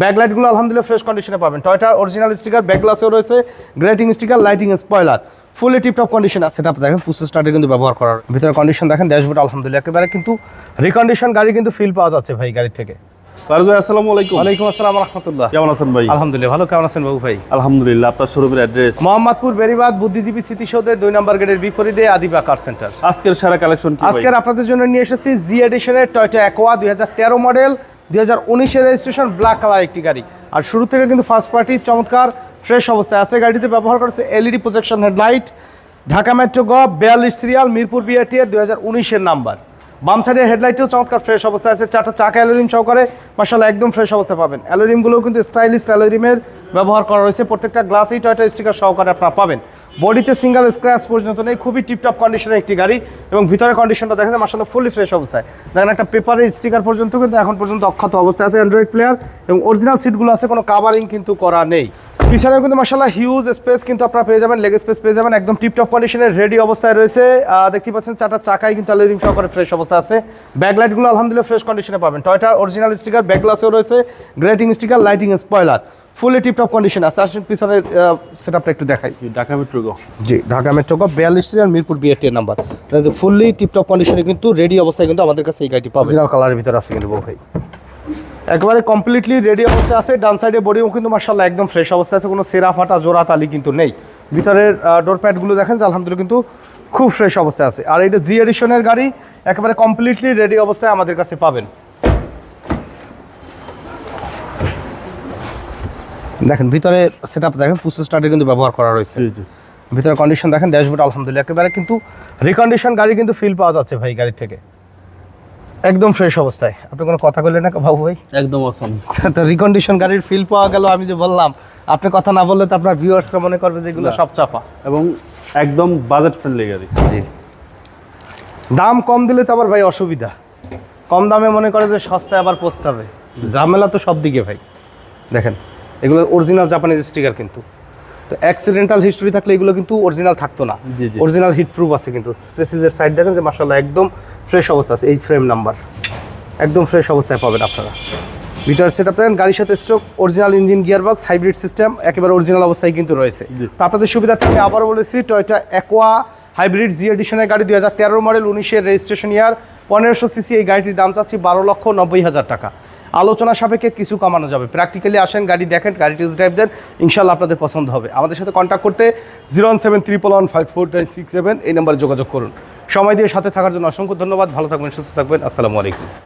ব্যাকলাইটগুলো আলহামদুলিল্লাহ ফ্রেশ কন্ডিশনে পাবেন। টয়টার অরিজিনাল স্টিকার ব্যাক গ্লাসেও রয়েছে grating sticker lighting spoiler fully tiptop condition আছে সেটা দেখেন পুসি স্টার্টে কিন্তু ব্যবহার করার ভিতরে কন্ডিশন দেখেন ড্যাশবোর্ড আলহামদুলিল্লাহ একেবারে কিন্তু রিকন্ডিশন গাড়ি কিন্তু ফিল পাওয়া যাচ্ছে ভাই গাড়ি থেকে। ফারুক ভাই আসসালামু আলাইকুম। ওয়ালাইকুম আসসালাম রহমতুল্লাহ। কেমন আছেন ভাই? আলহামদুলিল্লাহ ভালো। কেমন আছেন বাবু ভাই? আলহামদুলিল্লাহ আপনার শোরুমের অ্যাড্রেস মোহাম্মদপুর বেরিবাদ বুদ্ধিজীবী স্মৃতিসৌধের দুই নম্বর গেটের বিপরীতে আদিবা কার সেন্টার আজকের সেরা কালেকশন আজকের আপনাদের জন্য নিয়ে এসেছি জি এডিশনের টয়টা অ্যাকোয়া দুই হাজার তেরো মডেল দুই হাজার উনিশের রেজিস্ট্রেশন ব্ল্যাক কালার একটি গাড়ি। আর শুরু থেকে কিন্তু ফার্স্ট পার্টি চমৎকার ফ্রেশ অবস্থায় আছে। গাড়িতে ব্যবহার করেছে LED projection headlight Dhaka metro গ বিয়াল্লিশ সিরিয়াল মিরপুর বিআরটি এর দুই হাজার উনিশের নাম্বার বাম সাইডের হেডলাইটও চমৎকার ফ্রেশ অবস্থায় আছে। চারটা চাকা অ্যালোরিম সহকারে মাসাল্লাহ একদম ফ্রেশ অবস্থা পাবেন। অ্যালোরিমগুলোও কিন্তু স্টাইলিশ অ্যালোরিমের ব্যবহার করা রয়েছে। প্রত্যেকটা গ্লাসেই টয়টা স্টিকার সহকারে আপনারা পাবেন। বডিতে সিঙ্গেল স্ক্র্যাচ পর্যন্ত নেই, খুবই টিপটপ কন্ডিশনের একটি গাড়ি এবং ভিতরে কন্ডিশনটা দেখেন মাসাল্লাহ ফুলি ফ্রেশ অবস্থায়। দেখেন একটা পেপারের স্টিকার পর্যন্ত কিন্তু এখন পর্যন্ত অক্ষত অবস্থায় আছে অ্যান্ড্রয়েড প্লেয়ার এবং অরিজিনাল সিটগুলো আছে, কোনো কাভারিং কিন্তু করা নেই। পিছনেও কিন্তু মাসাল্লাহ হিউজ স্পেস কিন্তু আপনারা পেয়ে যাবেন লেগ স্পেস পেয়ে যাবেন, একদম টিপটপ কন্ডিশনের রেডি অবস্থায় রয়েছে। দেখতে পাচ্ছেন চারটা চাকাই কিন্তু অ্যালোরিম সহকারে ফ্রেশ অবস্থা আছে। ব্যাকলাইটগুলো আলহামদুলিল্লাহ ফ্রেশ কন্ডিশনে পাবেন। টয়টার অরিজিনাল স্টিকার ব্যাক গ্লাসেও রয়েছে grating sticker lighting spoiler fully tiptop condition আছে। আসুন পিছনের সেট আপটা একটু দেখাই। ঢাকা মেট্রো গো। জি ঢাকা মেট্রো কপ বিয়াল্লিশ serial Mirpur BAT number fully tiptop কন্ডিশনে কিন্তু রেডি অবস্থায় কিন্তু আমাদের কাছে এই গাড়িটি পাবে অরিজিনাল কালারের ভিতরে আছে কিন্তু ভাই। একেবারে কমপ্লিটলি রেডি অবস্থায় আছে। ডান সাইডে বডিও কিন্তু মার্শাল্লাহ একদম ফ্রেশ অবস্থায় আছে। কোনো সেরা ফাটা জোড়া তালি কিন্তু নেই। ভিতরের ডোর প্যাডগুলো দেখেন যে আলহামদুলিল্লাহ কিন্তু খুব ফ্রেশ অবস্থায় আছে। আর এটা জি এডিশনের গাড়ি একেবারে কমপ্লিটলি রেডি অবস্থায় আমাদের কাছে পাবেন। দেখেন ভিতরে সেট দেখেন পুসি স্টার্টে কিন্তু ব্যবহার করা রয়েছে। ভিতরে কন্ডিশন দেখেন ড্যাশবোর্ড আলহামদুলিল্লাহ একেবারে কিন্তু রিকন্ডিশন গাড়ি কিন্তু ফিল পাওয়া যাচ্ছে ভাই গাড়ি থেকে। একদম ফ্রেশ অবস্থায়। আপনি কোনো কথা বললেন না বাবু ভাই? একদম অসম তো রিকন্ডিশন গাড়ির ফিল পাওয়া গেল আমি যে বললাম। আপনি কথা না বললে তো আপনার ভিউয়ার্সরা মনে করবে যে এগুলো সব চাপা। এবং একদম বাজেট ফ্রেন্ডলি গাড়ি। জি। দাম কম দিলে তো আবার ভাই অসুবিধা। কম দামে মনে করে যে সস্তায় আবার পোস্তাবে ঝামেলা তো সব দিকে ভাই। দেখেন এগুলো অরিজিনাল জাপানিজ স্টিকার কিন্তু। তো অ্যাক্সিডেন্টাল হিস্টোরি থাকলে এগুলো কিন্তু অরিজিনাল থাকতো না। অরিজিনাল হিট প্রুফ আছে কিন্তু। সেসিসের সাইড দেখেন যে মার্শাল্লাহ একদম ফ্রেশ অবস্থা আছে এই ফ্রেম নাম্বার একদম ফ্রেশ অবস্থায় পাবেন আপনারা। ভিটার সেট আপ দেখেন গাড়ির সাথে stroke original engine gearbox hybrid system একেবারে অরিজিনাল অবস্থায় কিন্তু রয়েছে। তো আপনাদের সুবিধার্থে আমি আবারও বলেছি টয়টা অ্যাকোয়া হাইব্রিড জি এডিশনের গাড়ি দুই হাজার তেরো মডেল উনিশের রেজিস্ট্রেশন ইয়ার পনেরোশো সিসি এই গাড়িটির দাম চাচ্ছি বারো লক্ষ নব্বই হাজার টাকা। আলোচনা সাপেক্ষে কিছু কমানো যাবে। প্র্যাকটিক্যালি আসেন, গাড়ি দেখেন, গাড়ি টেস্ট ড্রাইভ দেন ইনশাল্লাহ আপনাদের পছন্দ হবে। আমাদের সাথে কন্ট্যাক্ট করতে zero one seven one five four nine এই নাম্বারে যোগাযোগ করুন। সময় দিয়ে সাথে থাকার জন্য অসংখ্য ধন্যবাদ, ভালো থাকবেন, সুস্থ থাকবেন, আসসালামু আলাইকুম।